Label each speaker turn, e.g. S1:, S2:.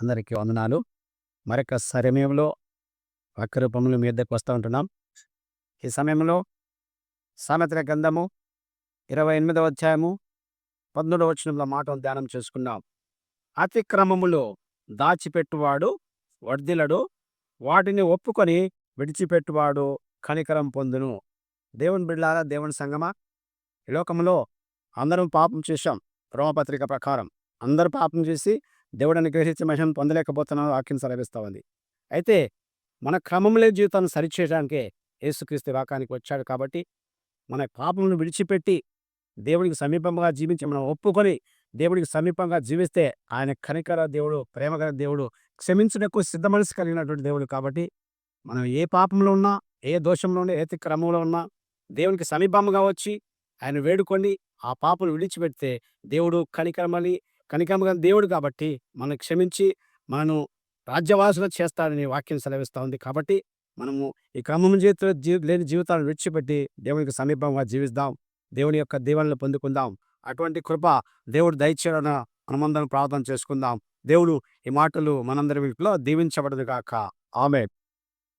S1: అందరికీ వందనాలు. మరొక సమయంలో వాక్య రూపంలో మీ దగ్గరకు వస్తూ ఉంటున్నాం. ఈ సమయంలో సామెతల గ్రంథము ఇరవై ఎనిమిదవ అధ్యాయము పద్మూడవ వచనంలో మాటలు ధ్యానం చేసుకున్నాం. అతిక్రమములో దాచిపెట్టువాడు వర్ధిలడు వాటిని ఒప్పుకొని విడిచిపెట్టువాడు కనికరం పొందును. దేవుని బిడ్డారా దేవుని సంగమా? ఈ లోకంలో అందరం పాపం చేశాం. రోమపత్రిక ప్రకారం అందరూ పాపం చేసి దేవుడిని గ్రహించే మహిమను పొందలేకపోతున్నాను వాక్యం సెలవిస్తూ ఉంది అయితే మన క్రమంలో జీవితాన్ని సరిచేయడానికే యేసుక్రీస్తు వాకానికి వచ్చాడు కాబట్టి మన పాపములను విడిచిపెట్టి దేవుడికి సమీపంగా జీవించి మనం ఒప్పుకొని దేవుడికి సమీపంగా జీవిస్తే ఆయన కనికర దేవుడు ప్రేమకర దేవుడు క్షమించుటకు సిద్ధ మనసు కలిగినటువంటి దేవుడు కాబట్టి మనం ఏ పాపంలో ఉన్నా ఏ దోషంలో ఉన్నా ఏ క్రమంలో ఉన్నా దేవునికి సమీపంగా వచ్చి ఆయన వేడుకొని ఆ పాపను విడిచిపెడితే దేవుడు కనికరమని కనికరమ దేవుడు కాబట్టి మనం క్షమించి మనను రాజ్యవాసులు చేస్తాడని వాక్యం సెలవిస్తూ ఉంది. కాబట్టి మనము ఈ క్రమం జీవిత లేని జీవితాలను విడిచిపెట్టి దేవునికి సమీపంగా జీవిద్దాం. దేవుని యొక్క దీవెనలు పొందుకుందాం. అటువంటి కృప దేవుడు దయచేయడం మనమందరం ప్రార్థన చేసుకుందాం. దేవుడు ఈ మాటలు మనందరి వీటిలో దీవించబడదు కాక ఆమె